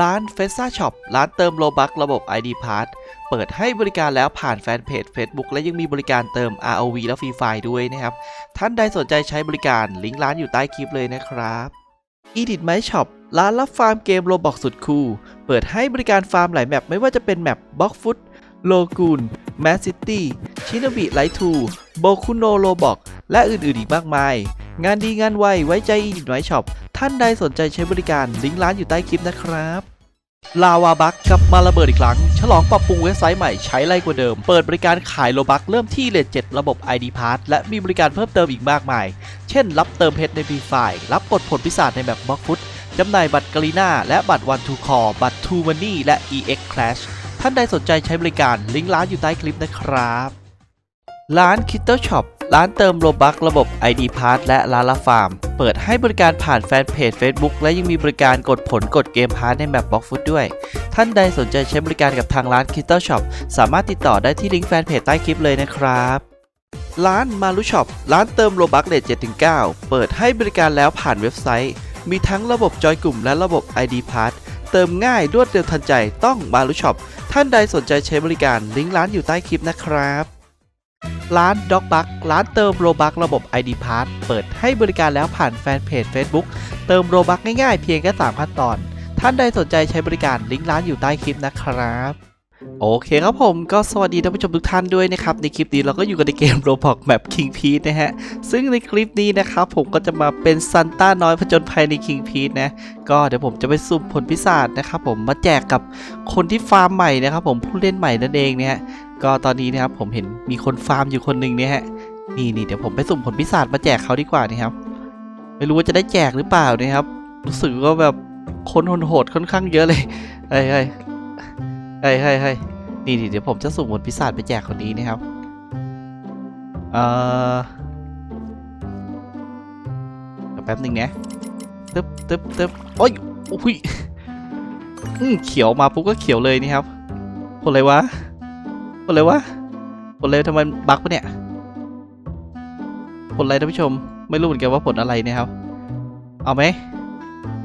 ร้านเฟซ่าช็อปร้านเติมโลบักระบบ ID Pass เปิดให้บริการแล้วผ่านแฟนเพจ Facebook และยังมีบริการเติม ROV และฟรีไฟด้วยนะครับ ท่านใดสนใจใช้บริการลิงก์ร้านอยู่ใต้คลิปเลยนะครับ Edit My Shop ร้านรับฟาร์มเกมโลบอกสุดคูลเปิดให้บริการฟาร์มหลายแมปไม่ว่าจะเป็นแมปบ็อกฟุตโลกูนแมสซิตี้ชินบิไลทูโบคุโนโลบอกและอื่นๆอีกมากมาย งานดีงานไวไว้ใจ Edit My Shop ท่านใดสนใจใช้บริการลิงก์ร้านอยู่ใต้คลิปนะครับลาวาบักกลับมาระเบิดอีกครั้ง ฉลองปรับปรุงเว็บไซต์ใหม่ใช้ไรกว่าเดิม เปิดบริการขายโลบักเริ่มที่เลท7ระบบ ID Pass และมีบริการเพิ่มเติมอีกมากมาย เช่น รับเติมเพชรในฟรีไฟล์รับกดผลพิศาจในแบบบล็อกฟุตจำหน่ายบัตรกรีนาและบัตรวันทูคอบัตรทูมันนี่และ EX Clash ท่านใดสนใจใช้บริการลิงก์ร้านอยู่ใต้คลิปนะครับ ร้าน k i t t l e Shop ร้านเติมโลบักระบบ ID Pass และร้านละฟาร์ม เปิดให้บริการผ่านแฟนเพจ Facebook และยังมีบริการกดผลกดเกมพาร์ทในแบบบล็อกฟุตด้วย ท่านใดสนใจใช้บริการกับทางร้าน k i t t l e Shop สามารถติดต่อได้ที่ลิงก์แฟนเพจใต้คลิปเลยนะครับร้านมารุช็อปร้านเติมโลบักเลท7-9 เปิดให้บริการแล้วผ่านเว็บไซต์ มีทั้งระบบจอยกลุ่มและระบบ ID Pass เติมง่ายรวดเร็วทันใจต้องมารุช็อปท่านใดสนใจใช้บริการลิงก์ร้านอยู่ใต้คลิปนะครับ ร้าน Dog b u c k ร้านเติมโลบักระบบ ID Pass เปิดให้บริการแล้วผ่านแฟนเพจ Facebook เติมโลบักง่ายๆ เพียงแค่3ขั้นตอน ท่านใดสนใจใช้บริการลิงก์ร้านอยู่ใต้คลิปนะครับ โอเคครับผมก็สวัสดีท่านผู้ชมทุกท่านด้วยนะครับ ในคลิปนี้เราก็อยู่กันในเกม Roblox แบบ King p e a c นะฮะ ซึ่งในคลิปนี้นะครับผมก็จะมาเป็นซันต้าน้อยผจญภัยใน King p e a c นะ ก็เดี๋ยวผมจะไปสุ่มผลพิศาจนะครับผมมาแจกกับคนที่ฟาร์มใหม่นะครับผมผู้เล่นใหม่นั่นเองเนี่ยฮะ ก็ตอนนี้นะครับผมเห็นมีคนฟาร์มอยู่คนหนึ่งเนี่ยฮะนี่นี่เดี๋ยวผมไปสุ่มผลพิศาจมาแจกเขาดีกว่านะครับ ไม่รู้ว่าจะได้แจกหรือเปล่านะครับ รู้สึกว่าแบบคนโหดค่อนข้างเยอะเลยเฮ้ยเฮ้ยเฮ้ยเฮ้ยเฮ้ยนี่นี่เดี๋ยวผมจะสุ่มผลพิศาจไปแจกคนนี้นะครับเอ่อแป๊บหนึ่งนะตึ๊บตึ๊บตึ๊บโอ้ยอุ้ยอืมเขียวมาปุ๊บก็เขียวเลยนี่ครับผลอะไรวะ ผลอะไรวะผลอะไรทำไมบั๊กปะเนี่ยผลอะไรท่านผู้ชม ไม่รู้เหมือนกันว่าผลอะไรเนะครับ เอาไหม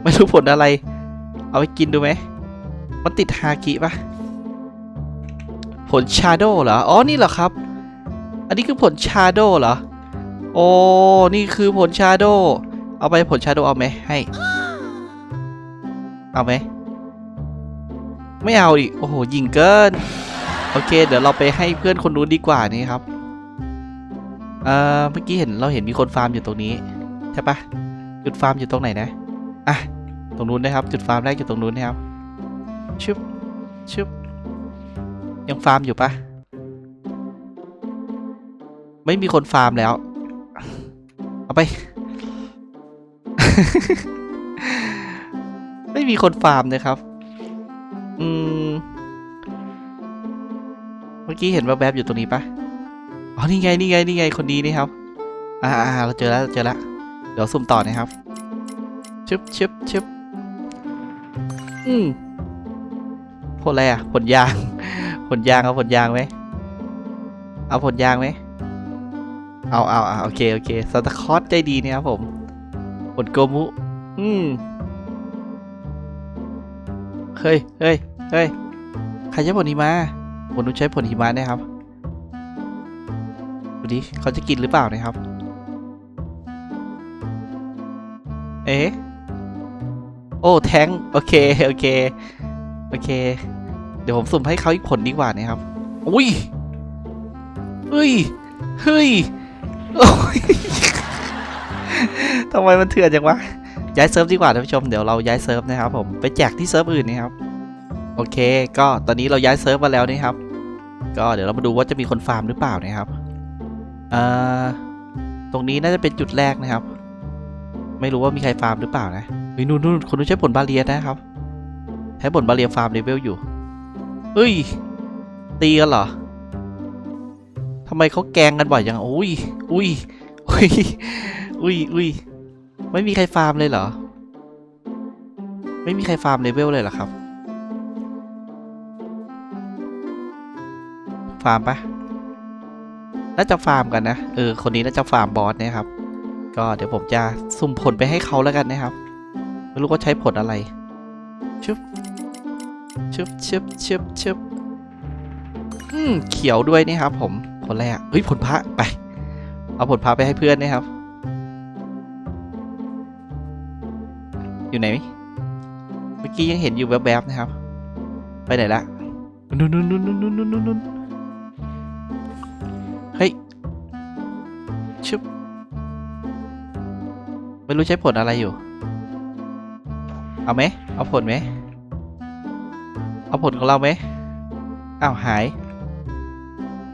ไม่รู้ผลอะไร เอาไปกินดูไหม มันติดฮากิปะผลชาโดเหรอ อ๋อ นี่เหรอครับ อันนี้คือผลชาโดเหรอ โอ้ นี่คือผลชาโด เอาไปผลชาโดเอาไหมให้ เอาไหม ไม่เอาดิ โอ้โห ยิงเกิน โอเค เดี๋ยวเราไปให้เพื่อนคนนู้นดีกว่านี่ครับ เอ่อ เมื่อกี้เห็นเราเห็นมีคนฟาร์มอยู่ตรงนี้ใช่ปะจุดฟาร์มอยู่ตรงไหนนะ อะ ตรงนู้นนะครับ จุดฟาร์มแรกอยู่ตรงนู้นนะครับ ชึบ ชึบ ยังฟาร์มอยู่ปะไม่มีคนฟาร์มแล้ว เอาไป ไม่มีคนฟาร์มเลยครับ อืม มื่อกี้เห็นว่าแบบๆอยู่ตรงนี้ปะอ๋อ นี่ไง นี่ไง นี่ไง คนนี้นี่ครับ อ่าเราเจอแล้วเราเจอแล้ว เดี๋ยวสุ่มต่อนะครับ ชึบชึบชึบอืมผลอะไรอะ ผลยาง ผลยางเอาผลยางไหม เอาผลยางไหม เอาเอาเอาโอเค โอเคซานตาคลอสใจดีเนี่ยครับผม ผลโกมุ อืมเฮ้ยเฮ้ยเฮ้ยใครใช้ผลหิมะ ผมต้องใช้ผลหิมะนะครับดูดิเขาจะกินหรือเปล่านะครับ เอ๊ะโอ้แทงโอเคโอเคโอเค เดี๋ยวผมสุ่มให้เขาอีกผลดีกว่านะครับ อุ้ยเฮ้ยเฮ้ยโอ้ยทำไมมันเถื่อนจังวะย้ายเซิร์ฟดีกว่าท่านผู้ชมเดี๋ยวเราย้ายเซิร์ฟนะครับผมไปแจกที่เซิร์ฟอื่นนะครับ โอเค ก็ตอนนี้เราย้ายเซิร์ฟมาแล้วนะครับ ก็เดี๋ยวเรามาดูว่าจะมีคนฟาร์มหรือเปล่านะครับเอ่อตรงนี้น่าจะเป็นจุดแรกนะครับ ไม่รู้ว่ามีใครฟาร์มหรือเปล่านะเฮ้ยนู่นนู่นคนนู้นใช้ผลบาเรียนะครับใช้ผลบาเรียฟาร์มเลเวลอยู่เฮ้ย ตีกันเหรอทำไมเขาแกงกันบ่อยจังอุ้ยอุ้ยอุ้ยอุ้ยอุ้ยไม่มีใครฟาร์มเลยเหรอ ไม่มีใครฟาร์มเลเวลเลยเหรอครับ ฟาร์มปะน่าจะฟาร์มกันนะ เออ คนนี้น่าจะฟาร์มบอสเนะครับ ก็เดี๋ยวผมจะสุ่มผลไปให้เขาแล้วกันนะครับ ไม่รู้ว่าใช้ผลอะไร ชึบ ชึบชึบชึบชึบอืม เขียวด้วยนี่ครับผม ผลอะไรอะเฮ้ย ผลพระ ไป เอาผลพระไปให้เพื่อนนะครับ อยู่ไหนเมื่อกี้ยังเห็นอยู่แวบๆนะครับ ไปไหนละนู่นนู่นนู่นนู่นนู่นนู่น ชึบไม่รู้ใช้ผลอะไรอยู่ เอาไหม เอาผลไหม เอาผลของเราไหมอ้าวหาย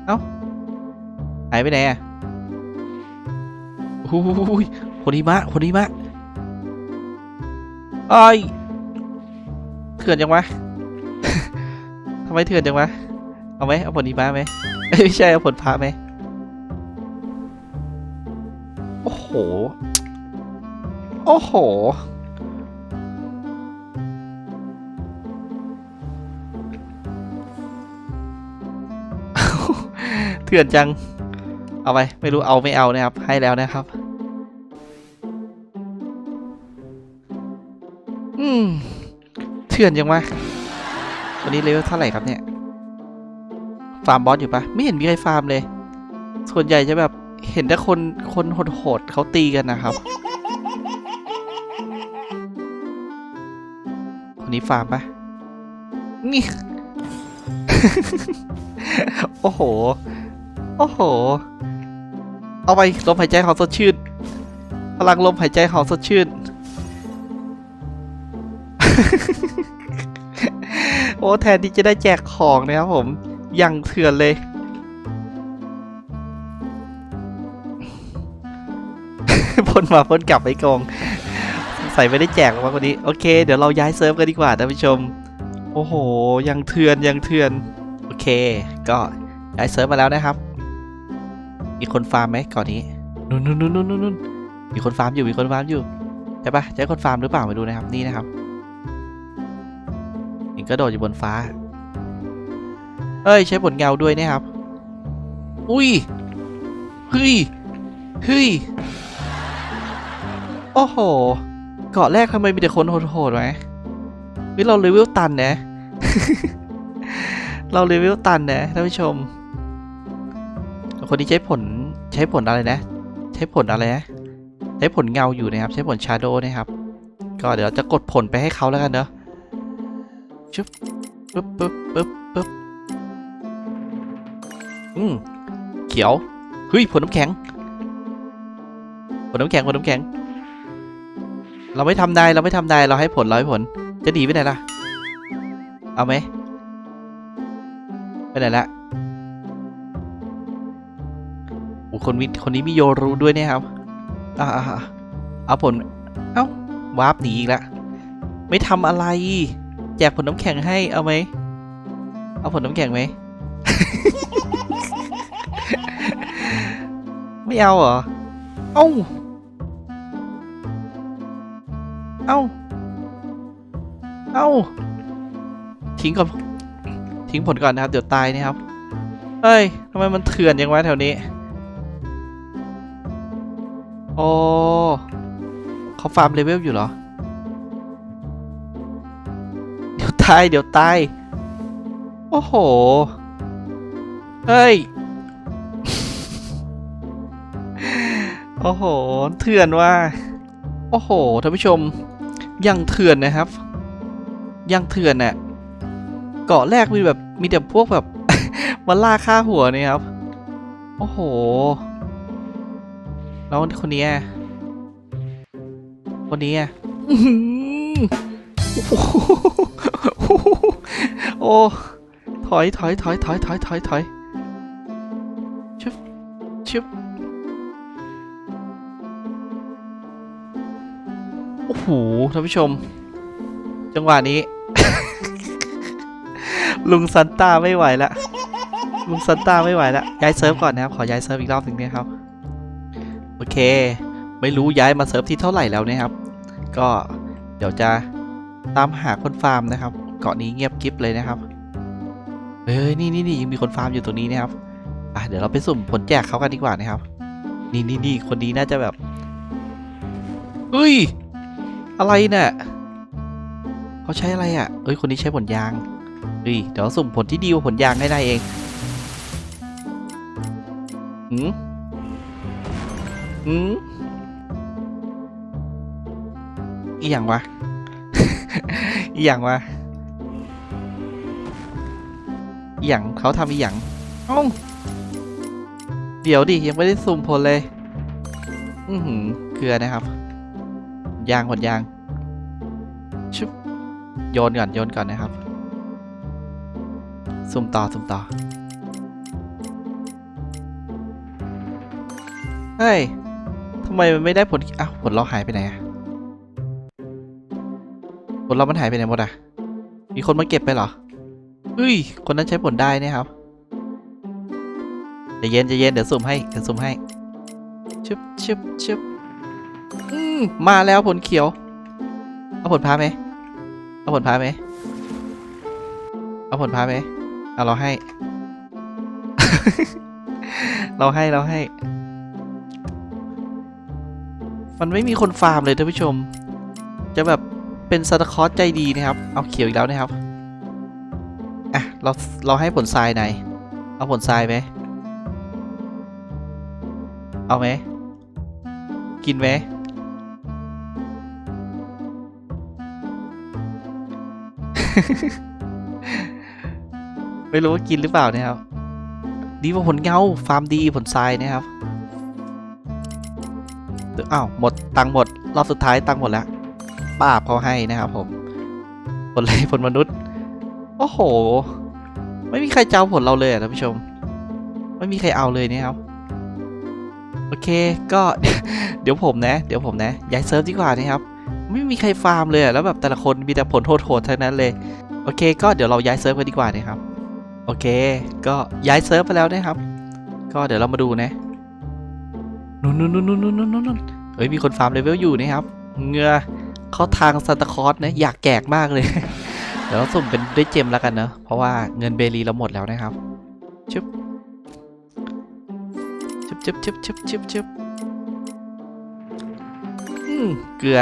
เอ้า หายไปไหนอะโอ้โหผลหิมะผลหิมะไอ้ยเถื่อนจังวะทำไมเถื่อนจังวะ เอาไหมเอาผลหิมะไหมไม่ใช่เอาผลพระไหม โอ้โห โอ้โห เถื่อนจัง เอาไป ไม่รู้เอาไม่เอานะครับ ให้แล้วนะครับ อืม เถื่อนยังวะวันนี้เลเวลเท่าไหร่ครับเนี่ย ฟาร์มบอสอยู่ปะไม่เห็นมีใครฟาร์มเลย ส่วนใหญ่จะแบบ เห็นแต่คนคนโหดๆเขาตีกันนะครับ คนนี้ฟาร์มปะนี่ โอ้โห โอ้โห เอาไปลมหายใจของสดชื่น พลังลมหายใจของสดชื่น โอ้แทนที่จะได้แจกของนะครับผม ยังเถื่อนเลย พ่นมาพ่นกลับไปกอง ใส่ไม่ได้แจกหรอกวะคนนี้ โอเค เดี๋ยวเราย้ายเซิร์ฟกันดีกว่าท่านผู้ชม โอ้โห ยังเถื่อนยังเถื่อน โอเค ก็ย้ายเซิร์ฟมาแล้วนะครับ มีคนฟาร์มไหมก่อนนี้นู่นนู่นนู่นนู่นนู่นมีคนฟาร์มอยู่มีคนฟาร์มอยู่ใช่ปะใช่คนฟาร์มหรือเปล่ามาดูนะครับนี่นะครับเห็นกระโดดอยู่บนฟ้า เอ้ย ใช้ผลเงาด้วยนะครับ อุ้ยเฮ้ยเฮ้ย โอ้โห เกาะแรกทำไมมีแต่คนโหดๆไหมเฮ้ยเราเลเวลตันนะ เราเลเวลตันนะท่านผู้ชม คนนี้ใช้ผลใช้ผลอะไรนะ ใช้ผลอะไรนะ ใช้ผลเงาอยู่นะครับ ใช้ผลชาโดนะครับ ก็เดี๋ยวเราจะกดผลไปให้เขาแล้วกันเนอะชุบปึ๊บปึ๊บปึ๊บปึ๊บอืมเขียว เฮ้ยผลน้ำแข็งผลน้ำแข็งผลน้ำแข็ง เราไม่ทำได้เราไม่ทำได้เราให้ผลเราให้ผล จะหนีไปไหนล่ะ เอาไหมไปไหนละโอ้คนวิคนนี้มีโยรู้ด้วยเนี่ยครับอ่าเอาผล เอ้าวาร์ปหนีอีกแล้วไม่ทำอะไร แจกผลน้ำแข็งให้เอาไหมเอาผลน้ำแข็งไหมไม่เอาเหรอ เอ้า เอ้า เอ้า ทิ้งก่อน ทิ้งผลก่อนนะครับ เดี๋ยวตายนะครับ เฮ้ยทำไมมันเถื่อนยังวะแถวนี้ โอ้เขาฟาร์มเลเวลอยู่เหรอ เดี๋ยวตาย เดี๋ยวตาย โอ้โห เฮ้ย โอ้โห เถื่อนว่ะโอ้โห ท่านผู้ชม ยังเถื่อนนะครับ ยังเถื่อนเน่ะเกาะแรกมีแบบมีแต่พวกแบบ มาล่าฆ่าหัวเนี่ยครับ โอ้โห แล้วคนนี้คนนี้โอ้หอ้ถอยถอยถอยถอยถอยถอยถอยชึบชึบ หท่านผู้ชม จังหวะนี้ ลุงซันต้าไม่ไหวละลุงซันต้าไม่ไหวละย้ายเซิร์ฟก่อนนะครับ ขอย้ายเซิร์ฟอีกรอบหนึ่งนะครับ โอเค ไม่รู้ย้ายมาเซิร์ฟที่เท่าไหร่แล้วนะครับ ก็เดี๋ยวจะตามหาคนฟาร์มนะครับ เกาะนี้เงียบกริบเลยนะครับเฮ้ยนี่นี่นี่ยังมีคนฟาร์มอยู่ตรงนี้นะครับอะเดี๋ยวเราไปสุ่มผลแจกเขากันดีกว่านะครับ นี่นี่นี่คนนี้น่าจะแบบเฮ้ย อะไรเนี่ย เขาใช้อะไรอะ เอ้ย คนนี้ใช้ผลยางเฮ้ยเดี๋ยวสุ่มผลที่ดีกว่าผลยางให้ได้เองหืมหืมอีหยังวะ อีหยังวะ อีหยังเขาทำอีหยังเอ้าเดี๋ยวดิ ยังไม่ได้สุ่มผลเลย อือหือเกลือนะครับ ยางผลยางชุบโยนก่อนโยนก่อนนะครับ สุ่มต่อสุ่มต่อ เฮ้ยทำไมมันไม่ได้ผลอ้าวผลเราหายไปไหนอะผลเรามันหายไปไหนหมดอะมีคนมาเก็บไปเหรอเฮ้ย คนนั้นใช้ผลได้นะครับจะเย็นจะเย็นเดี๋ยวสุ่มให้เดี๋ยวสุ่มให้ชึบชึบชึบ มาแล้วผลเขียว เอาผลพาไหมเอาผลพาไหมเอาผลพาไหมเอาเราให้ เราให้เราให้ มันไม่มีคนฟาร์มเลยท่านผู้ชม จะแบบเป็นซาตาคลอสใจดีนะครับ เอาเขียวอีกแล้วนะครับ อะ เราเราให้ผลทรายไหน เอาผลทรายไหมเอาไหมกินไหม ไม่รู้ว่ากินหรือเปล่านะครับ ดีกว่าผลเงาฟาร์มดีผลทรายนะครับอ้าวหมดตังหมด รอบสุดท้ายตังหมดแล้วป้าบเขาให้นะครับผม ผลอะไรผลมนุษย์ โอ้โห ไม่มีใครเจ้าผลเราเลยอะท่านผู้ชม ไม่มีใครเอาเลยนะครับ โอเคก็ เดี๋ยวผมนะ เดี๋ยวผมนะย้ายเซิร์ฟดีกว่านะครับ ไม่มีใครฟาร์มเลยอะแล้วแบบแต่ละคนมีแต่ผลโหดๆทั้งนั้นเลย โอเค ก็เดี๋ยวเราย้ายเซิร์ฟกันดีกว่านะครับ โอเค ก็ย้ายเซิร์ฟไปแล้วนะครับ ก็เดี๋ยวเรามาดูนะนู่นนู่นนู่นนู่นนู่นนู่นนู่นเฮ้ยมีคนฟาร์มเลเวลอยู่นะครับเงือเข้าทางซานตาคอสนะอยากแจกมากเลย เดี๋ยวเราสุ่มเป็นด้วยเจมแล้วกันเนอะเพราะว่าเงินเบรีเราหมดแล้วนะครับชึบชึบชึบชึบชึบชึบชึบเกลือ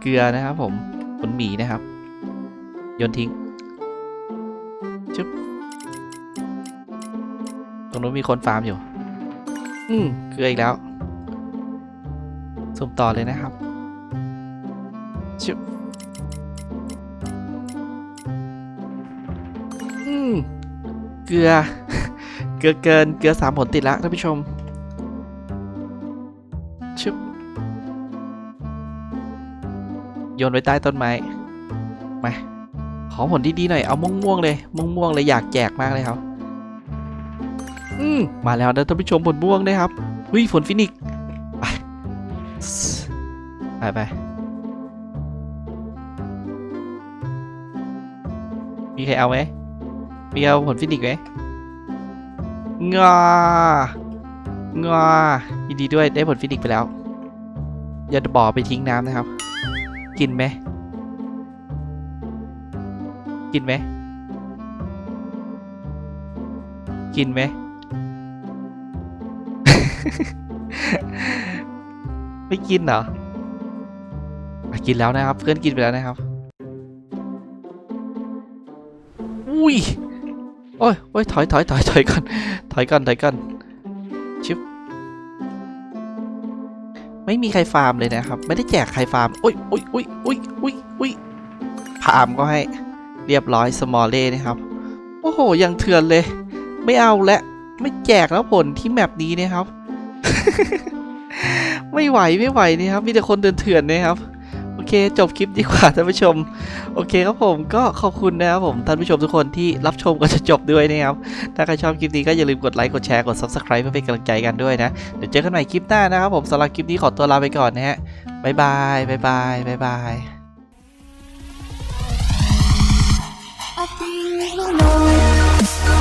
เกลือนะครับผมผลหมีนะครับโยนทิ้งชึบตรงนู้นมีคนฟาร์มอยู่ อืมเกลืออีกแล้วสุ่มต่อเลยนะครับชึบอืมเกลือ เกลือเกิน เกลือสามผลติดแล้วท่านผู้ชมชึบ โยนไว้ใต้ต้นไม้มาขอผลดีๆหน่อยเอาม่วงๆเลยม่วงๆเลยอยากแจกมากเลยครับ อืมมาแล้วนะท่านผู้ชมผลม่วงนะครับเฮ้ยฝนฟินิกไปไปไปมีใครเอาไหมมีเอาผลฟินิกไหมงางายินดีด้วยได้ผลฟินิกไปแล้ว อย่าบ่อไปทิ้งน้ำนะครับ กินไหม กินไหม กินไหม ไม่กินเหรอกินแล้วนะครับ เพื่อนกินไปแล้วนะครับ อุ้ย โอ้ยโอ้ยถอยถอยถอยถอยก่อนถอยก่อนถอยก่อน ไม่มีใครฟาร์มเลยนะครับ ไม่ได้แจกใครฟาร์มอุ้ยอุ้ยอุ้ยอุ้ยอุ้ยอุ้ยฟาร์มก็ให้เรียบร้อยสมอลเล่นะครับ โอ้โห ยังเถื่อนเลย ไม่เอาและไม่แจกแล้วผลที่แมปนี้นะครับ ไม่ไหวไม่ไหวนะครับ มีแต่คนเดินเถื่อนนะครับ เค จบคลิปดีกว่าท่านผู้ชม โอเคครับผมก็ขอบคุณนะครับผมท่านผู้ชมทุกคนที่รับชมกันจะจบด้วยนะครับ ถ้าใครชอบคลิปนี้ก็อย่าลืมกดไลค์กดแชร์กด subscribe เพื่อเป็นกำลังใจกันด้วยนะ เดี๋ยวเจอกันใหม่คลิปหน้านะครับผมสำหรับคลิปนี้ขอตัวลาไปก่อนนะฮะบ๊ายบายบ๊ายบายบ๊ายบาย I feel alone.